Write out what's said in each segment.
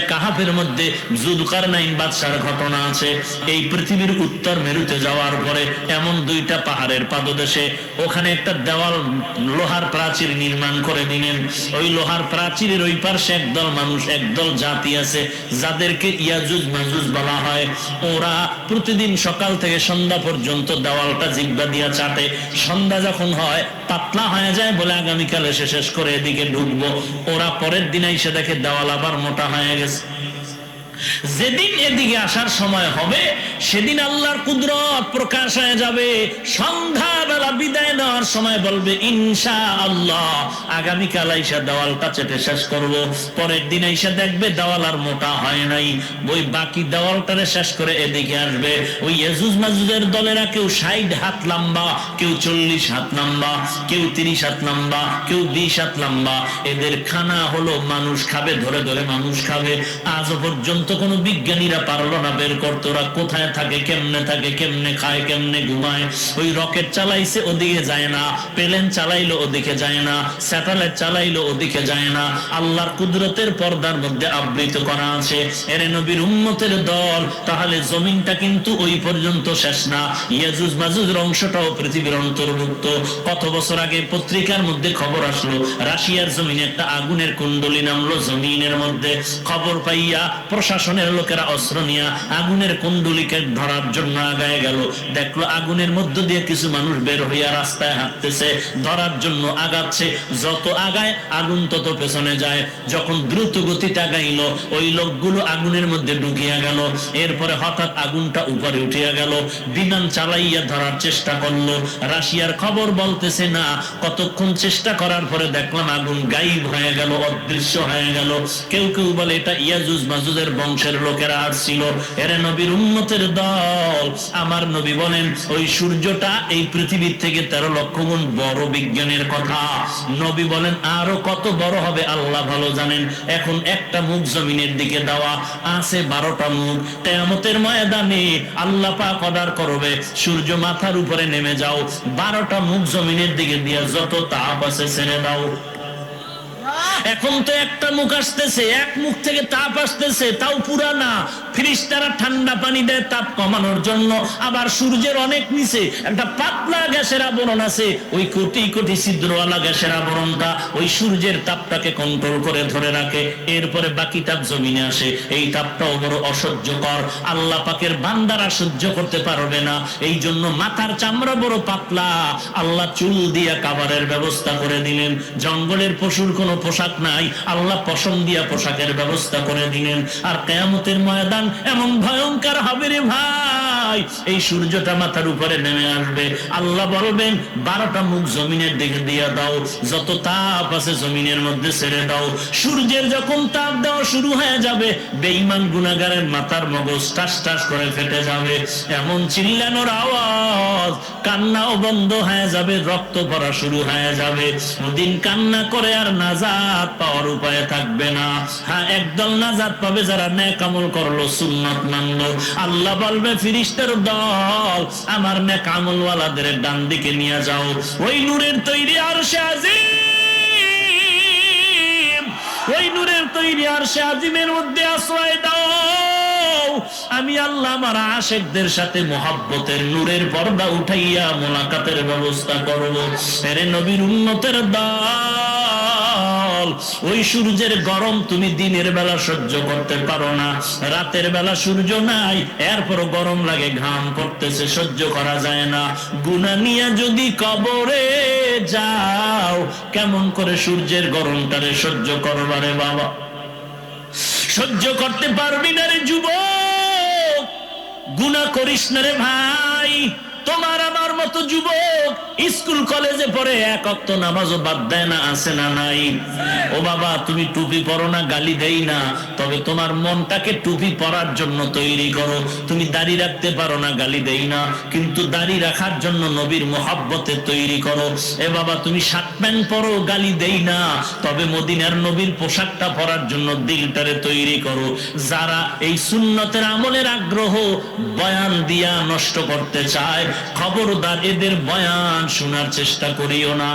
কাহাফের মধ্যে জুলকার নাইন বাদশার ঘটনা আছে। এই পৃথিবীর উত্তর মেরুতে যাওয়ার পরে এমন দুইটা পাহাড়ের পাদদেশে ওখানে একটা দেওয়াল লোহার প্রাচীর নির্মাণ করে দিলেন ওই লোহার প্রাচীরের ওই পাশে একদল মানুষ, একদল জাতি আছে, যাদেরকে ইয়াজুজ মাজুজ বলা হয়। ওরা প্রতিদিন সকাল থেকে সন্ধ্যা পর্যন্ত দেওয়ালটা জিব্বা দিয়া চাটে। সন্ধ্যা যখন হয়, পাতলা হয়ে যায় বলে আগামীকাল এসে শেষ করে এদিকে ঢুকবো। ওরা পরের দিন এসে দেখে দেওয়াল আবার মোটা হয়ে গেছে Yes. যেদিন এদিকে আসার সময় হবে, সেদিন আল্লাহর কুদরত প্রকাশ হয়ে যাবে। সন্ধ্যাবেলা বিদায় নেওয়ার সময় বলবে ইনশা আল্লাহ আগামীকাল আইসা দেওয়ালটা চেটে শেষ করব। পরের দিন আইসা দেখবে দেওয়াল আর মোটা হয় নাই। ওই বাকি দেওয়ালটারে শেষ করে এদিকে আসবে। ওই ইয়াজুজ মাজুজের দলেরা কেউ ষাট হাত লম্বা, কেউ চল্লিশ হাত লম্বা, কেউ তিরিশ হাত লম্বা, কেউ বিশ হাত লম্বা। এদের খানা হলো মানুষ খাবে, ধরে ধরে মানুষ খাবে। আজ পর্যন্ত কোন বিজ্ঞানীরা পারল না বের করতে। ওরা কোথায় থাকে, কেমনে থাকে, কেমনে খায়, কেমনে ঘুমায়? ওই রকেট চালাইছে, ওদিকে যায় না। প্লেন চালাইলো, ওদিকে যায় না। স্যাটেলাইট চালাইলো, ওদিকে যায় না। আল্লাহর কুদরতের পর্দার মধ্যে আবৃত করা আছে। এরে নবীর উম্মতের দল, তাহলে জমিনটা কিন্তু ওই পর্যন্ত শেষ না। ইয়াজুজ মাজুজের অংশটাও পৃথিবীর অন্তর্ভুক্ত। কত বছর আগে পত্রিকার মধ্যে খবর আসলো, রাশিয়ার জমিনে একটা আগুনের কুণ্ডলি নামলো জমিনের মধ্যে। খবর পাইয়া প্রশাসনের লোকেরা অস্ত্র নিয়ে আগুনের কুণ্ডলিকে ধরার জন্য আগায় গেল। দেখল আগুনের মধ্য দিয়ে কিছু মানুষ বের হইয়া রাস্তায় হাঁটতেছে। ধরার জন্য আগাচ্ছে। যত আগায়, আগুন তত পেছনে যায়। যখন দ্রুত গতিতে আগাইল, ওই লোকগুলো আগুনের মধ্যে ঢুকিয়া গেল। এরপরে হঠাৎ আগুনটা উপরে উঠিয়া গেল। বিমান চালাইয়া ধরার চেষ্টা করল। রাশিয়ার খবর বলতেছে, না, কতক্ষণ চেষ্টা করার পরে দেখলাম আগুন গাইব হয়ে গেল, অদৃশ্য হয়ে গেল। কেউ কেউ বলে, এটা ইয়াজুজ মাজুজের বংশের লোকেরা আসছিল। এরে নবীর উন্নতের দল। আমার নবী বলেন, ওই সূর্যটা এই পৃথিবীর থেকে তেরো লক্ষ গুণ বড় বিজ্ঞানের কথা। নবী বলেন, আরও কত বড় হবে আল্লাহ ভালো জানেন। এখন একটা মুখ জমিনের দিকে দেওয়া, আছে বারোটা মুখ। তেমতের ময়দানে আল্লাহ পাক অর্ডার করবে, সূর্য মাথার উপরে নেমে যাও। বারোটা মুখ জমিনের দিকে দিয়ে যত তাপ আছে ছেড়ে দাও। এখন তো একটা মুখ আসতেছে, এক মুখ থেকে তাপ আসতেছে, তাও পুরা না ফ্রিজটারা ঠান্ডা পানি দেয়, তাপ কমানোর জন্য। আবার সূর্যের অনেক নিচে একটা পাতলা গ্যাসের আবরণ আছে। ওই কোটি কোটি ছিদ্রওয়ালা গ্যাসের আবরণটা ওই সূর্যের তাপটাকে কন্ট্রোল করে ধরে রাখে। এরপরে বাকি তাপ জমিনে আসে। এই তাপটাও বড় অসহ্যকর। আল্লাহ পাকের বান্দারা সহ্য করতে পারবে না। এই জন্য মাথার চামড়া বড় পাতলা। আল্লাহ চুল দিয়া কাবারের ব্যবস্থা করে দিলেন। জঙ্গলের পশুর কোনো পোশাক নাই। আল্লাহ পশম দিয়া পোশাকের ব্যবস্থা করে দিলেন। আর কেয়ামতের ময়দান এমন ভয়ঙ্কর হবে রে ভাই। এই সূর্যটা মাথার উপরে নেমে আসবে। আল্লাহ বলবেন, বারোটা মুখ জমিনের দিকে দিয়ে দাও। যত তাপ আছে জমিনের মধ্যে ছেড়ে দাও। সূর্যের যখন তাপ দেওয়া শুরু হয়ে যাবে, বেঈমান গুনাগারের মাথার মগজ টাস টাস করে ফেটে যাবে। এমন চিল্লানোর আওয়াজ, কান্নাও বন্ধ হয়ে যাবে, রক্ত পড়া শুরু হয়ে যাবে। দিন কান্না করে আর নাজাত পাওয়ার উপায় থাকবে না। হ্যাঁ একদল নাজাত পাবে যারা ন্যাক আমল করল, সুন্নত মানলো। আল্লাহ বলবে, ফিরিস্তের দল, আমার ন্যাক আমলওয়ালাদের ডান দিকে নিয়ে যাও। ওই নূরের তৈরি আর সে ওই নূরের তৈরি আর সে আজিমের মধ্যে আশ্রয় দাও। আমি আল্লাহ আমার আশেকদের সাথে মোহাব্বতের নূরের পর্দা উঠাইয়া মোলাকাতের ব্যবস্থা করব। এরে নবীর উন্নতের দল ওই সূর্যের গরম তুমি দিনের বেলা সহ্য করতে পারো না। রাতের বেলা সূর্য নাই এরপর গরম লাগে, ঘাম পড়তেছে, সহ্য করা যায় না। গুনা নিয়ে যদি কবরে যাও, কেমন করে সূর্যের গরমটারে সহ্য করবারে বাবা? সহ্য করতে পারবি না রে যুবক। গুণা করিস না রে ভাই। তোমার আমার মতো যুবক স্কুল, কলেজে পড়ে এক অক্ত নামাজও বাদ দেয় না, আছে না নাই? ও বাবা, তুমি টুপি পরো না, গালি দেই না। তবে তোমার মনটাকে টুপি পরার জন্য তৈরি করো। তুমি দাড়ি রাখতে পারো না, গালি দেই না। কিন্তু দাড়ি রাখার জন্য নবীর মোহাব্বতে তৈরি করো। এ বাবা, তুমি শার্ট প্যান্ট পরো, গালি দেই না। তবে মদিনার নবীর পোশাকটা পরার জন্য দিলটারে তৈরি করো। যারা এই সুন্নতের আমলের আগ্রহ বয়ান দিয়া নষ্ট করতে চায় খবরদার এদের বয়ান শোনার চেষ্টা করিও না।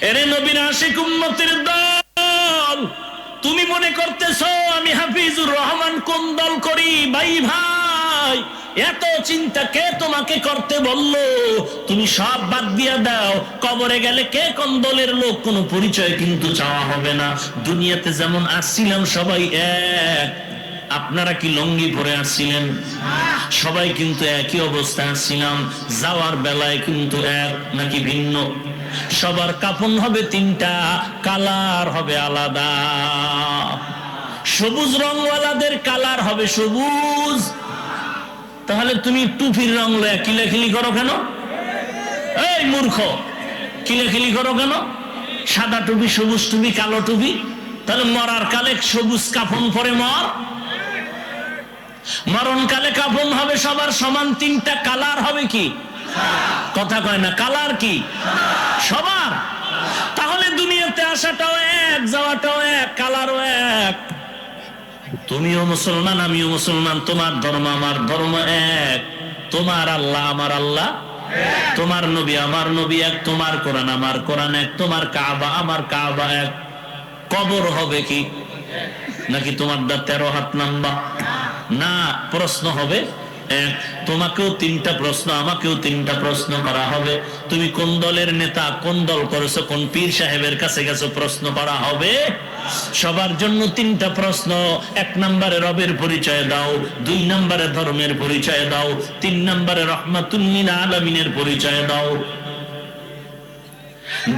এরে নবীর আশিক উম্মতের দল, তুমি মনে করতেছ, আমি হাফিজুর রহমান কোন দল করি? ভাই ভাই, এত চিন্তা কে তোমাকে করতে বলল? তুমি সব বাদ দিয়া দাও। কবরে গেলে কে কোন দলের লোক? কোনো পরিচয় কিন্তু চাওয়া হবে না। দুনিয়াতে যেমন আসছিলাম সবাই এক। আপনারা কি লঙ্গি পরে আসছিলেন? সবাই কিন্তু একই অবস্থায় আসছিলাম। যাওয়ার বেলায় কিন্তু এক নাকি ভিন্ন। সবার কাফন হবে তিনটা, কালার হবে আলাদা। সবুজ রংওয়ালাদের কালার হবে সবুজ। তাহলে তুমি টুপির রং লয়া কিলাখিলি করো কেন? এই মূর্খ! কিলাখিলি করো কেন? সাদা টুপি, সবুজ টুপি, কালো টুপি। তাহলে মরার কালে সবুজ কাফন পরে মর। মরণকালে কাফন হবে, সবার সমান তিনটা কালার হবে কি? কথা কয় না, কালার কি? সবার। তাহলে দুনিয়াতে আসাটাও এক, যাওয়াটাও এক, কালারও এক। তুমিও মুসলমান, আমিও মুসলমান, তোমার ধর্ম আমার ধর্ম এক। তোমার আল্লাহ আমার আল্লাহ তোমার নবী আমার নবী এক, তোমার কোরআন আমার কোরআন এক, তোমার কাবা আমার কাবা এক। কবর হবে কি? নাকি তোমার দা তেরো হাত নাম্বা না প্রশ্ন হবে। তোমাকেও তিনটা প্রশ্ন, আমাকেও তিনটা প্রশ্ন করা হবে। তুমি কোন দলের নেতা, কোন দল করেছ, কোন পীর সাহেবের কাছে গেছো, প্রশ্ন করা হবে। সবার জন্য তিনটা প্রশ্ন, এক নম্বরে রবের পরিচয় দাও, দুই নম্বরে ধর্মের পরিচয় দাও, তিন নম্বরে রহমাতুল্লিল আলমিনের পরিচয় দাও।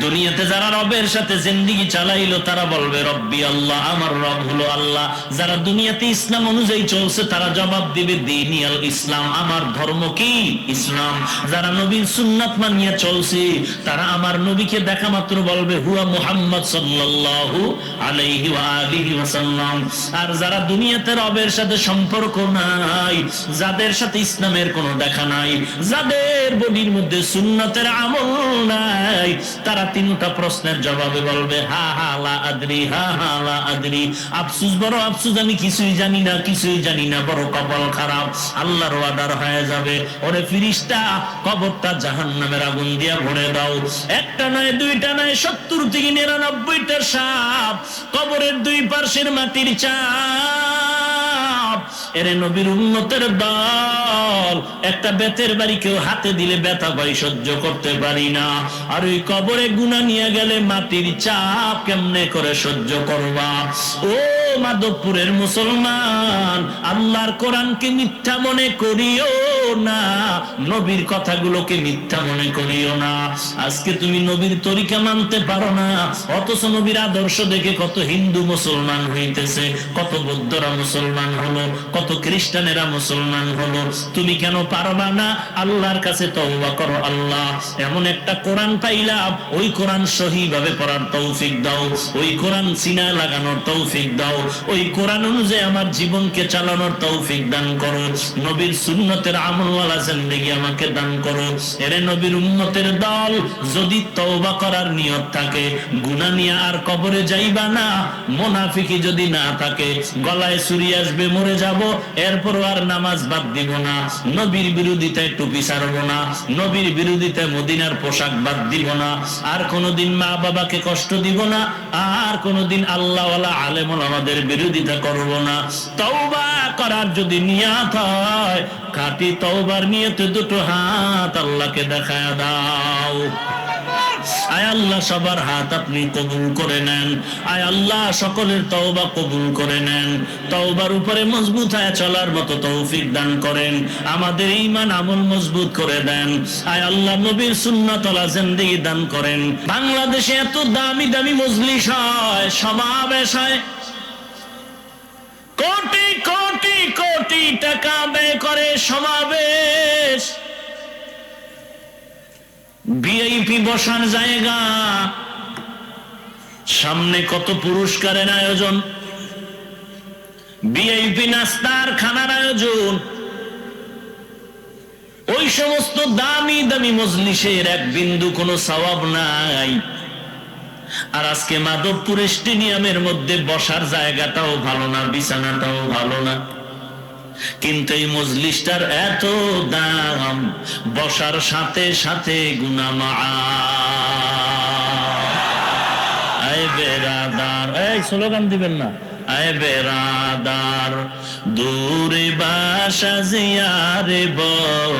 দুনিয়াতে যারা রবের সাথে জিন্দিগি চালাইলো, তারা বলবে, রব্বি আল্লাহ, আমার রব হলো আল্লাহ। যারা দুনিয়াতে ইসলাম অনুযায়ী চলছে, তারা জবাব দিবে দিনই ইসলাম, আমার ধর্ম কি? ইসলাম। যারা নবীর সুন্নাত মানিয়ে চলছে, তারা আমার নবীকে দেখা মাত্র বলবে, হুয়া মুহাম্মদ সাল্লাল্লাহু আলাইহি ওয়া আলিহি ওয়াসাল্লাম আর যারা দুনিয়াতে রবের সাথে সম্পর্ক নাই, যাদের সাথে ইসলামের কোনো দেখা নাই, যাদের বডির মধ্যে সুন্নতের আমল নাই তারা তিনটা প্রশ্নের জবাবে বলবে, হা হা, লা আদরি, হা হা, লা আদরি। আফসুস, বড় আফসুস, আমি কিছুই জানি না, কিছুই জানি না, বড় কপাল খারাপ, আল্লাহর ওয়াদার হয়ে যাবে। ওরে ফিরিস্তা, কবরটা জাহান্নামের আগুন দিয়া ভরে দাও। একটা নয়, দুইটা নয়, সত্তর থেকে নিরানব্বইটা সাপ, কবরের দুই পার্শ্বের মাটির চাপ। এরে নবীর উন্নতের দল। একটা বেতের বাড়ি কেউ হাতে দিলে ব্যথা বাড়ি সহ্য করতে পারি না। আর ওই কবরে গুনা নিয়ে গেলে মাটির চাপ কেমনে করে সহ্য করবা? ও মাধবপুরের মুসলমান, আল্লাহর কোরআনকে মিথ্যা মনে করিও না, নবীর কথাগুলোকে মিথ্যা মনে করিও না। আজকে তুমি নবীর তরিকা মানতে পারো না, অথচ নবীর আদর্শ দেখে কত হিন্দু মুসলমান হইতেছে, কত বৌদ্ধরা মুসলমান হলো, কত খ্রিস্টানেরা মুসলমান হলো। তুমি কেন পারবা না? আল্লাহর কাছে তওবা করো আল্লাহ। এমন একটা কোরআন পাইলাম, ওই কোরআন সহি ভাবে পড়ার তৌফিক দাও, ওই কোরআন সিনা লাগানোর তৌফিক দাও। ওই কোরআন অনুযায়ী আমার জীবনকে চালানোর তৌফিক দান করো। নবীর সুন্নতের আমলওয়ালা জিন্দেগি আমাকে দান করো। এরে নবীর উন্নতের দল যদি তওবা করার নিয়ত থাকে, গুনাহ নিয়ে আর কবরে যাইবা না মোনাফিকি যদি না থাকে, গলায় ছুরি আসবে, মরে যাব এরপর আর নামাজ বাদ দিব না। নবীর বিরোধিতায় টুপি ছাড়ব না। নবীর বিরোধিতায় মদিনার পোশাক বাদ দিব না। আর কোনোদিন মা বাবাকে কষ্ট দিব না। আর কোনোদিন আল্লাহওয়ালা আলেমন আমাদের বিরোধিতা করব না। তওবা করার যদি নিয়াত হয়, খাঁটি তওবার নিয়তে দুটো হাত আল্লাহকে দেখায় দাও। আয় আল্লাহ, সবার হাত আপনি কবুল করে নেন। আয় আল্লাহ, সকলের তওবা কবুল করে নেন। তওবার উপরে মজবুত হয়ে চলার মতো তৌফিক দান করেন। আমাদের ঈমান আমল মজবুত করে দেন। আয় আল্লাহ, নবীর সুন্নাতলা জিন্দেগি দান করেন। বাংলাদেশে এত দামি দামি মজলিস হয়, সমাবেশ হয়। কোটি কোটি কোটি টাকা ব্যয় করে সমাবেশ। ভিআইপি বসার জায়গা। সামনে কত পুরস্কারের আয়োজন। ভিআইপি নাস্তার খানার আয়োজন। ওই সমস্ত দামি দামি মজলিসের এক বিন্দু কোনো সওয়াব নাই। আর আজকে মাধবপুর স্টেডিয়ামের মধ্যে বসার জায়গাটাও ভালো না, বিছানাটাও ভালো না। কিন্তু এই মজলিসটার এত দাম, বসার সাথে সাথে গুনামা এই বেরাদার, এই স্লোগান দিবেন না। আয় বেরাদার দূরে বাসা জিয়ারে বদ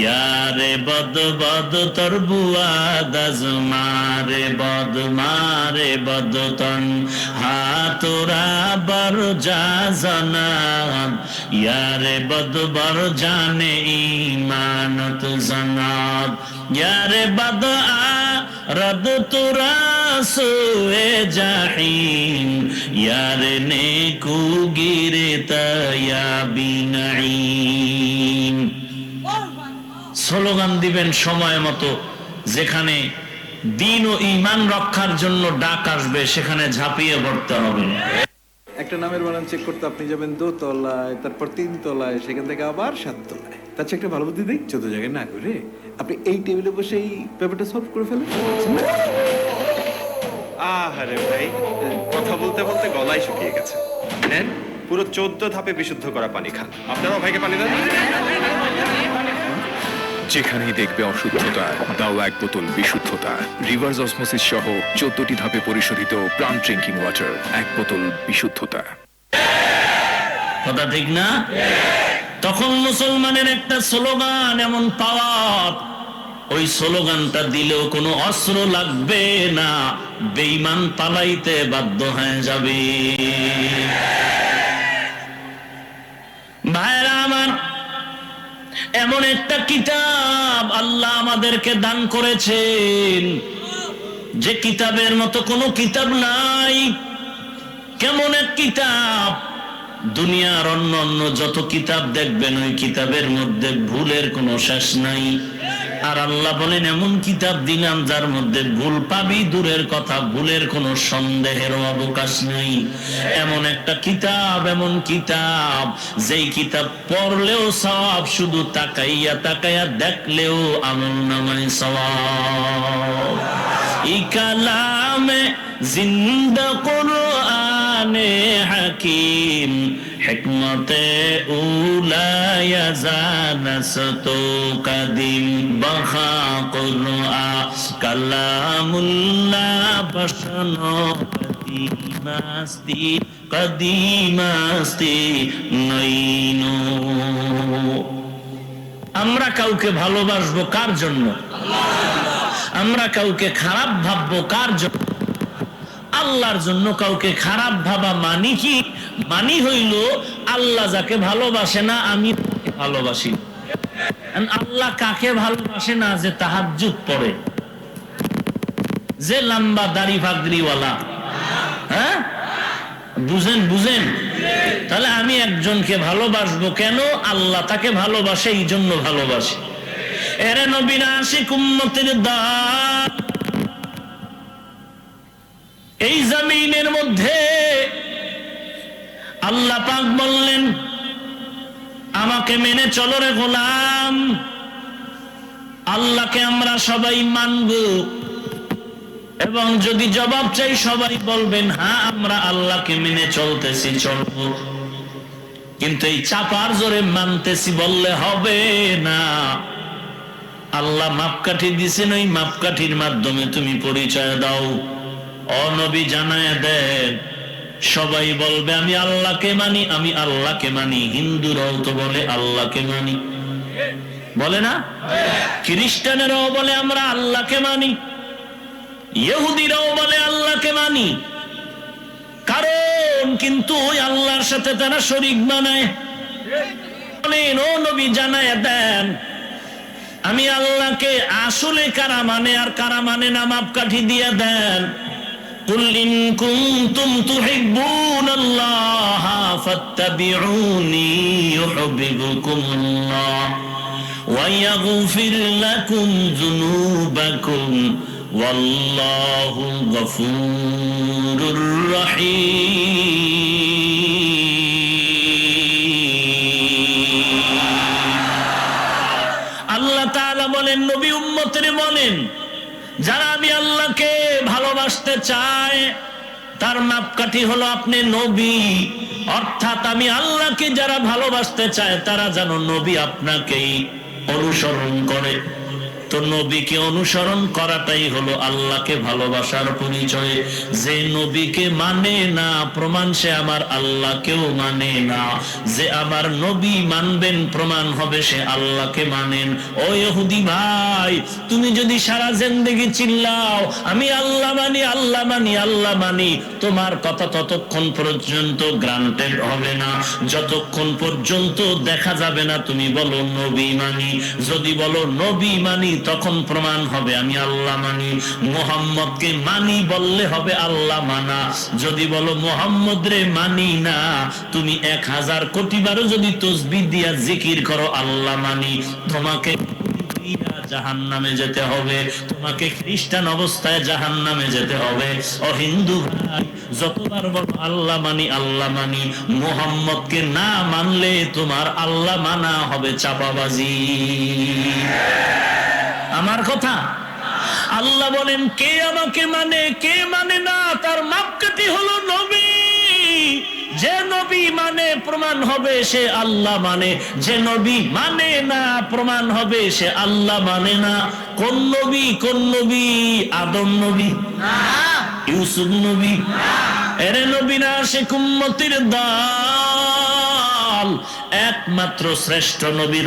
ইয়ারে বদ বদ তোর বুয়া দাজ মারে বদ মারে বদ তন। হাতুরা বর যা জানান ইয়ারে বদ বর জানে ইমানত জানাব। ইয়ারে বদ আ রদ তুরা সোয়ে জাহিম, ইয়ারে কুগিরে তয়া বিনাইম স্লোগান দিবেন সময় মতো, যেখানে দিন ও ইমান রক্ষার জন্য ডাক আসবে, সেখানে ঝাঁপিয়ে পড়তে হবে। একটা নামের বানান চেক করতে আপনি যাবেন দোতলায় তারপর তিন তলায়, সেখান থেকে আবার সাত তলায়। তার চেয়ে একটা ভালো বুদ্ধি দিই চোদ্দ জায়গায় না করে আপনি এই টেবিলে বসে এই পেপারটা সলভ করে ফেলেন। আহারে ভাই কথা বলতে বলতে গলায় শুকিয়ে গেছে। নেন পুরো চোদ্দ ধাপে বিশুদ্ধ করা পানি খান। আপনারাও ভাইকে পানি দেন। যেখানেই দেখবে অশুদ্ধতা দাও এক বোতল বিশুদ্ধতা। রিভার্স অসমোসিস সহ চোদ্দটি ধাপে পরিশোধিত প্রাণ ড্রিঙ্কিং ওয়াটার এক বোতল বিশুদ্ধতা। কথা ঠিক না? তখন মুসলমানের একটা স্লোগান এমন পাওয়ার ওই স্লোগানটা দিলেও কোনো অস্ত্র লাগবে না। বেইমান পালাইতে বাধ্য হয়ে যাবে। ভাইরা আমার, এমন একটা কিতাব আল্লাহ আমাদেরকে দান করেছেন। যে কিতাবের মতো কোনো কিতাব নাই। কেমন এক কিতাব? দুনিয়ার অন্য অন্য যত কিতাব দেখবেন, ওই কিতাবের মধ্যে ভুলের কোনো শেষ নাই। আর আল্লাহ বলেন, এমন কিতাব দিলাম যার মধ্যে ভুল পাবি, দূরের কথা, ভুলের কোনো সন্দেহের অবকাশ নাই। এমন একটা কিতাব, এমন কিতাব, যেই কিতাব পড়লেও সওয়াব, শুধু তাকাইয়া তাকাইয়া দেখলেও আমল নামায় সওয়াব। ই কালামে জিন্দা হাকিম, হিকমতে উলায়া জানাসতো কাদিম। বসনো কদিমাস্তি আমরা কাউকে ভালোবাসবো কার জন্য? আমরা কাউকে খারাপ ভাববো কার জন্য? আল্লাহর জন্য কাউকে খারাপ ভাবা মানি কি? মানি হইল, আল্লাহ যাকে ভালোবাসে না, আমি ভালোবাসি। আল্লাহ কাকে ভালোবাসে না যে তাহাজ্জুদ পড়ে? যে লম্বা দাড়ি ফাগরিওয়ালা হ্যাঁ? বুঝেন বুঝেন? তাহলে আমি একজনকে ভালোবাসবো কেন? আল্লাহ তাকে ভালোবাসে এই জন্য ভালোবাসে। এরে নবীরা আশিক উম্মতের দান এই জমিনের মধ্যে আল্লাহ পাক বললেন, আমাকে মেনে চলো রে গোলাম। আল্লাহকে আমরা সবাই মানব। এবং যদি জবাব চাই, সবাই বলবেন হ্যাঁ আমরা আল্লাহকে মেনে চলতেছি, চলবো। কিন্তু এই চাপার জোরে মানতেছি বললে হবে না। আল্লাহ মাপকাঠি দিছেন, ওই মাপকাঠির মাধ্যমে তুমি পরিচয় দাও। অনবী জানায় দেন, সবাই বলবে, আমি আল্লাহকে মানি, আমি আল্লাহকে মানি। হিন্দুরাও তো বলে, আল্লাহকে মানি। বলে না? খ্রিস্টানেরাও বলে, আমরা আল্লাহকে মানি। ইহুদিরাও বলে, আল্লাহকে মানি। কারণ কিন্তু ওই আল্লাহর সাথে তারা শরিক ও নবী জানায় দেন, আমি আল্লাহকে আসলে কারা মানে আর কারা মানে না, মাপকাঠি দিয়ে দেন। قل إن كنتم تحبون الله فاتبعوني يحببكم الله ويغفر لكم ذنوبكم والله غفور رحيم আল্লাহ তাআলা বলেন নবী উম্মতের বলেন যারা আমি আল্লাহকে ভালোবাসতে চায়, তার মাপকাঠি হলো আপনি নবী। অর্থাৎ আমি আল্লাহকে যারা ভালোবাসতে চায়, তারা যেন নবী আপনাকেই অনুসরণ করে। তো নবীকে অনুসরণ করাটাই হলো আল্লাহকে ভালোবাসার পরিচয়। যে নবীকে মানে না, প্রমাণ সে আমার আল্লাহকেও মানে না। যে আমার নবী মানবেন, প্রমাণ হবে সে আল্লাহকে মানেন। ও ভাই, তুমি যদি সারা জিন্দেগি চিল্লাও, আমি আল্লাহ মানি আল্লাহ মানি আল্লাহ মানি, তোমার কথা ততক্ষণ পর্যন্ত গ্রান্টেড হবে না। যতক্ষণ পর্যন্ত দেখা যাবে না, তুমি বলো নবী মানি। যদি বলো নবী মানি তখন প্রমাণ হবে, আমি আল্লাহ মানি। মোহাম্মদকে মানি বললে হবে আল্লাহ মানা। যদি বলো, মোহাম্মদ রে মানি না, তুমি এক হাজার কোটি বারো যদি তসবি দিয়া জিকির করো, আল্লাহ মানি। তোমাকে জাহান নামে যেতে হবে, তোমাকে খ্রিস্টান অবস্থায় জাহান নামে যেতে হবে। ও হিন্দু ভাই, যতবার বলো, আল্লাহ মানি আল্লাহ মানি। মোহাম্মদকে না মানলে তোমার আল্লাহ মানা হবে চাপাবাজি। আমার কথা? আল্লাহ বলেন, কে আমাকে মানে কে মানে না, তার মাপকাঠি হলো নবী। যে নবী মানে প্রমাণ হবে, সে আল্লাহ মানে। যে নবী মানে না, প্রমাণ হবে, সে আল্লাহ মানে না। কোন নবী কোন নবী? আদম নবী। ইউসুফ নবী। এরে নবী না, সে কুম্মতির দাল। একমাত্র শ্রেষ্ঠ নবী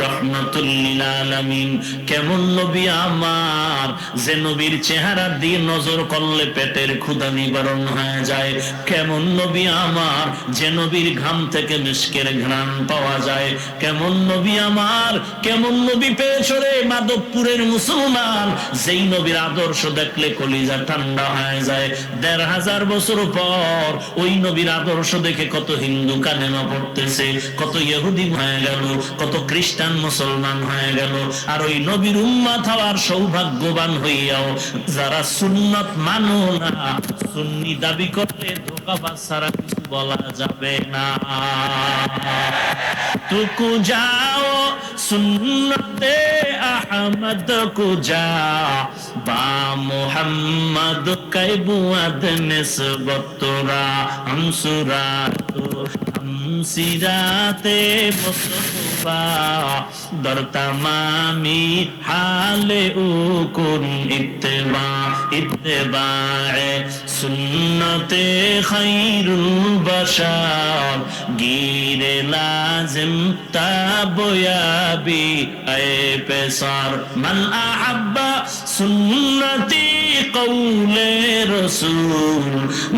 আলামিন। কেমন নবী আমার? যে নবীর চেহারা দিয়ে নজর করলে পেটের ক্ষুধা নিবারণ হয়ে যায়। কেমন নবী আমার? যে নবীর ঘাম থেকে মিষ্কের ঘ্রাণ পাওয়া যায়। কেমন নবী আমার? কেমন নবী পেয়েছ রে মাধবপুরের মুসলমান? যেই নবীর আদর্শ দেখলে কলিজা ঠান্ডা হয়ে যায়। দেড় হাজার বছর পর ওই নবীর আদর্শ দেখে কত হিন্দু কালেমা পড়তেছে, কত ইহুদি হয়ে গেল কত খ্রিস্টান মুসলমান হয়ে গেল আর ওই নবীর উম্মাত হওয়ার সৌভাগ্যবান হইয়াও যারা সুন্নত মানো না সুন্নি দাবি করলে ধোকাবাজ ছাড়া কিছু বলা যাবে না तुकु जाओ सुन्नते अहमद को जा बा मोहम्मद कै बुअद निस्बतरा हम সিরাতে মুস্তফা জুলফা দরতামামি হালে উকুন ইত্তেবা, ইত্তেবায়ে সুন্নতে খাইরুল বশার। গিরে লাজিম তাবয়াবি আয়ে পেসার। মান আহাব্বা সুন্নতি কৌলে রসুল,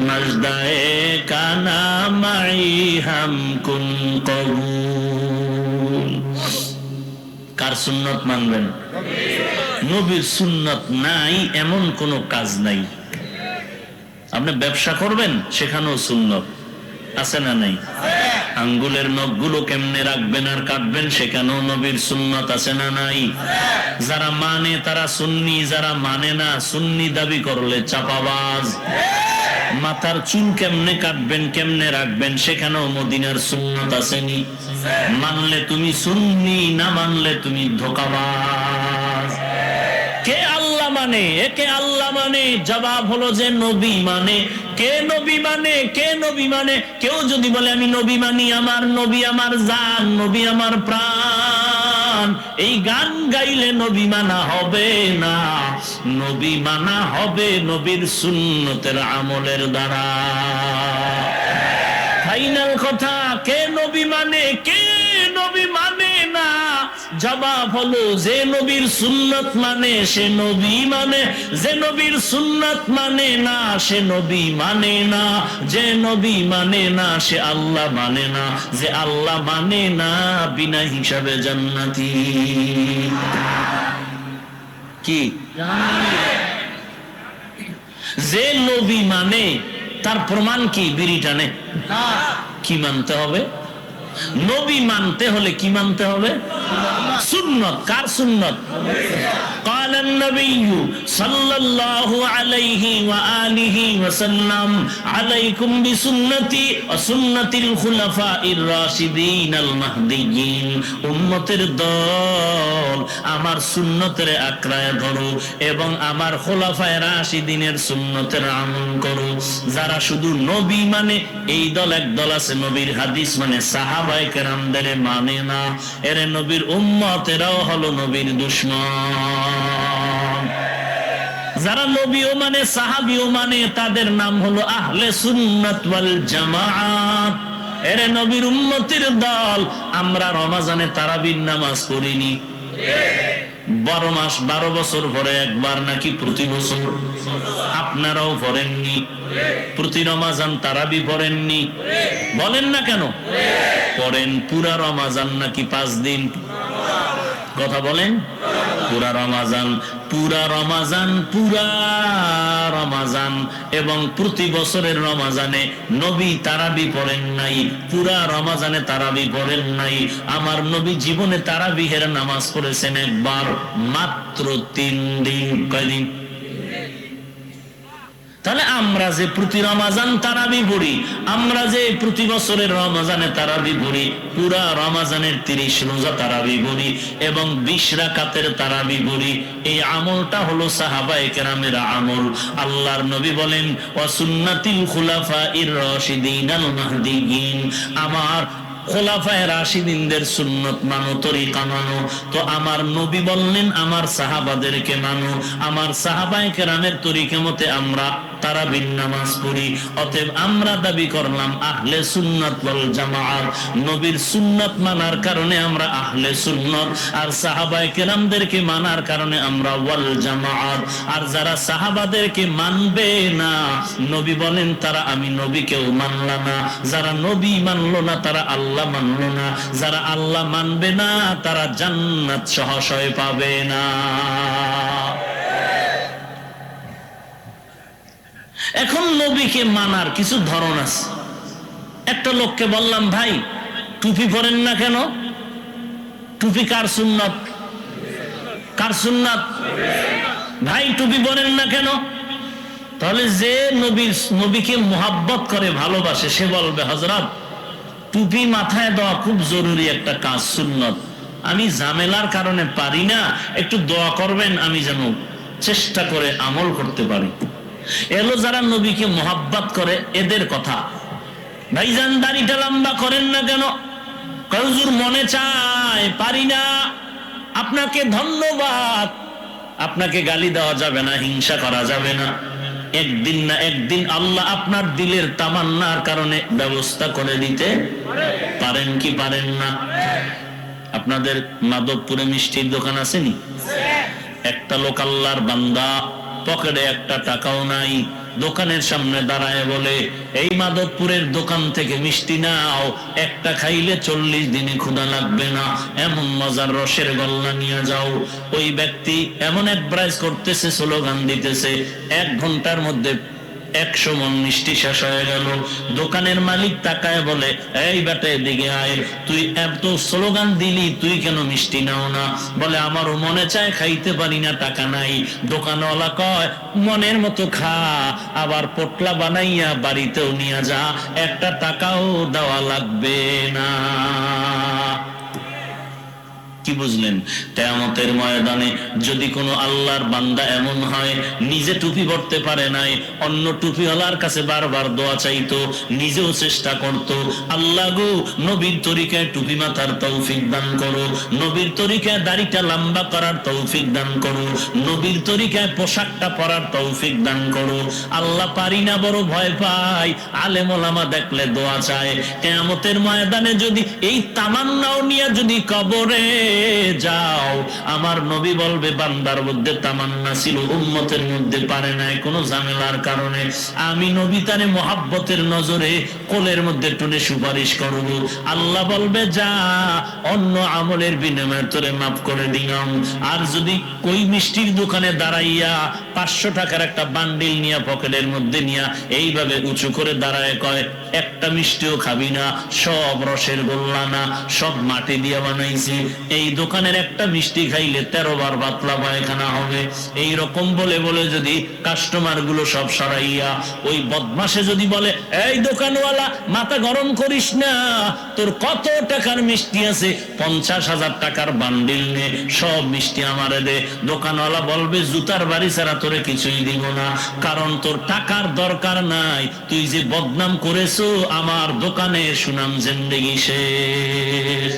মজদায়ে কানা মাই হাম কুন কবুল। কার সুন্নত মানবেন? নবীর সুন্নত নাই, এমন কোনো কাজ নাই। আপনি ব্যবসা করবেন, সেখানেও সুন্নত। আছে না নাই? আঙ্গুলের নখগুলো কেমনে রাখবেন আর কাটবেন, সেখানেও নবীর সুন্নত আছে না নাই? যারা মানে তারা সুন্নি, যারা মানে না, সুন্নি দাবি করলে চাপাবাজ। মাথার চুল কেমনে কাটবেন, কেমনে রাখবেন, সেখানেও মদিনার সুন্নত আসেনি। মানলে তুমি সুন্নি, না মানলে তুমি ধোকাবাজ। কে আল্লাহ মানে? একে আল্লাহ মানে? জবাব হলো যে নবী মানে। কে নবী মানে? কে নবী মানে? কেউ যদি বলে, আমি নবী মানি, আমার নবী আমার জান, নবী আমার প্রাণ। এই গান গাইলে নবী মানা হবে না। নবী মানা হবে নবীর সুন্নতের আমলের দ্বারা। ফাইনাল কথা, কে নবী মানে কে জবাব হলো, যে নবীর সুন্নত মানে সে নবী মানে। যে নবীর সুন্নত মানে না, সে নবী মানে না। যে নবী মানে না, সে আল্লাহ মানে না। যে আল্লাহ মানে না, বিনা হিসাবে জান্নাতি। কি? যে নবী মানে তার প্রমাণ কি? বিড়ি টানে কি মানতে হবে? নবী মানতে হলে কি মানতে হবে? সুন্নত। কার সুন্নত? কাল النبي صلى الله عليه وآله وسلم عليكم بسنتي وسنة الخلفاء الراشدين المهديين উম্মতের দল আমার সুন্নতের আক্রায় ধরো এবং আমার খোলাফায় রাশিদিনের সুন্নতের আমল করো যারা শুধু নবী মানে এই দল এক দল আছে নবীর হাদিস মানে সাহাবায়ে কেরামদের মানে না এরে নবীর উম্মত উম্মত এরাও হলো নবীর দুশ্মন যারা নবীও মানে সাহাবিও মানে তাদের নাম হলো আহলে সুন্নাত ওয়াল এরে নবীর উন্নতির দল, আমরা রমাজানে তারাবির নামাজ পড়িনি। বারো মাস, বারো বছর পরে একবার নাকি প্রতি বছর। আপনারাও পড়েননি। প্রতি রমাজান তারাবি পড়েননি। বলেন না কেন? পড়েন পুরা রমাজান নাকি পাঁচ দিন? কথা বলেন? পুরা রমাজান পুরা রমাজান পুরা রমাজান এবং প্রতি বছরের রমাজানে নবী তারাবি পড়েন নাই, পুরা রমাজানে তারাবি পড়েন নাই। আমার নবী জীবনে তারাবিহের নামাজ পড়েছেন একবার, মাত্র তিন দিন। কয়দিন? তাহলে আমরা যে প্রতি রমাজান তারাবি পড়ি আমরা যে প্রতি বছরের রমাজানে তারাবি পড়ি পুরা রমাজানের তিরিশ রোজা তারাবি পড়ি এবং বিশ রাকাতের তারাবি পড়ি এই আমলটা হলো সাহাবায়ে কেরামের আমল। আল্লাহর নবী বলেন ওয়াসুন্নাতিল খুলাফা ইর রাশিদিন আমার খোলাফায় রাশিদিনদের সুন্নত মানো, তরিকা মানো। তো আমার নবী বললেন, আমার সাহাবাদেরকে মানো। আমার সাহাবায়ে কেরামের তরিকা মতে আমরা তারা বিন নামাজ পড়ি। অতএব আমরা দাবি করলাম, আহলে সুন্নাত ওয়াল জামাআত নবীর সুন্নাত মানার কারণে আমরা আহলে সুন্নাত, আর সাহাবায়ে কেরামদেরকে মানার কারণে আমরা ওয়াল জামাআত আর যারা সাহাবাদেরকে মানবে না, নবী বলেন, তারা আমি নবীকেও মানলাম না। যারা নবী মানলো না, তারা আল্লাহ মানলো না। যারা আল্লাহ মানবে না, তারা জান্নাত সহসয় পাবে না। এখন নবীকে মানার কিছু ধরন আছে। একটা লোককে বললাম, ভাই, টুপি পরেন না কেন? টুপি কার সুন্নত? কার সুন্নত? ভাই, টুপি পরেন না কেন? তাহলে যে নবীর, নবীকে মোহাব্বত করে, ভালোবাসে, সে বলবে হজরত টুপি মাথায় দেওয়া খুব জরুরি একটা কাজ, সুন্নত। আমি ঝামেলার কারণে পারি না, একটু দোয়া করবেন, আমি যেন চেষ্টা করে আমল করতে পারি। এলো যারা নবীকে মোহাব্বত করে, এদের কথা। ভাইজান দাড়িটা লম্বা করেন না কেন? কয়জুর মনে চায়, পারি না। আপনাকে ধন্যবাদ। আপনাকে গালি দেওয়া যাবে না, হিংসা করা যাবে না। একদিন না একদিন আল্লাহ আপনার দিলের তামান্নার কারণে ব্যবস্থা করে দিতে পারেন কি পারেন না। আপনাদের মাধবপুরে মিষ্টির দোকান আসেনি একটা লোক আল্লাহর বান্দা পকেটে একটা টাকাও নাই, দোকানের সামনে দাঁড়ায় বলে, এই মাধবপুরের দোকান থেকে মিষ্টি নাও, একটা খাইলে চল্লিশ দিনে ক্ষুধা লাগবে না, এমন মজার রসের গল্লা নিয়ে যাও। ওই ব্যক্তি এমন এক অ্যাডভাইস করতেছে, স্লোগান দিতেছে, এক ঘণ্টার মধ্যে একশো মন মিষ্টি শেষ হয়ে গেল। দোকানের মালিক তাকায় বলে, এই বেটা এদিকে আয়। তুই এত স্লোগান দিলি, তুই কেন মিষ্টি নাও না? বলে, আমারও মনে চায় খাইতে পারি না, টাকা নাই। দোকানওয়ালা কয়, মনের মতো খা, আবার পোটলা বানাইয়া বাড়িতেও নিয়ে যা। একটা টাকাও দেওয়া লাগবে না। কি বুঝলেন? তেয়ামতের ময়দানে যদি কোনো আল্লাহর বান্দা এমন হয়, নিজে টুপি পড়তে পারে নাই, অন্য টুপিওয়ালার কাছে বারবার দোয়া চাইতো, নিজেও চেষ্টা করত, আল্লাহ গো, নবীর তরিকায় টুপি মাথার তৌফিক দান করো, নবীর তরিকায় দাড়িটা লম্বা করার তৌফিক দান করো, নবীর তরিকায় পোশাকটা পরার তৌফিক দান করো। আল্লাহ পারি না, বড় ভয় পাই আলেম ওলামা দেখলে দোয়া চায়। কেয়ামতের ময়দানে যদি এই তামান্নাও নিয়ে যদি কবরে যাও। আমার নবী বলবে, বান্দার মধ্যে তামান্না ছিল, উম্মতের মধ্যে পারে নাই, কোনো ঝামেলার কারণে। আমি নবী তারে মহাব্বতের নজরে কোলের মধ্যে টুনে সুপারিশ করব। আল্লাহ বলবে, যা, অন্য আমলের বিনিময়ে তোরে মাফ করে দিলাম। আর যদি কই মিষ্টির দোকানে দাঁড়াইয়া পাঁচশো টাকার একটা বান্ডিল নিয়ে পকেটের মধ্যে নিয়া এইভাবে উঁচু করে দাঁড়ায় কয়, একটা মিষ্টিও খাবি না, সব রসের গোল্লা না সব মাটি দিয়ে বানাইছি। এই দোকানের একটা মিষ্টি খাইলে তেরো বার পাতলা পায়খানা হবে। এই রকম বলে বলে যদি কাস্টমারগুলো সব সরাইয়া ওই বদমাসে যদি বলে, এই দোকানওয়ালা, মাথা গরম করিস না, তোর কত টাকার মিষ্টি আছে? পঞ্চাশ হাজার টাকার বান্ডিল নে, সব মিষ্টি আমারে দে। দোকানওয়ালা বলবে, জুতার বাড়ি ছাড়া তোরে কিছুই দিব না, কারণ তোর টাকার দরকার নাই। তুই যে বদনাম করেছ, আমার দোকানে সুনাম জিন্দেগি শেষ।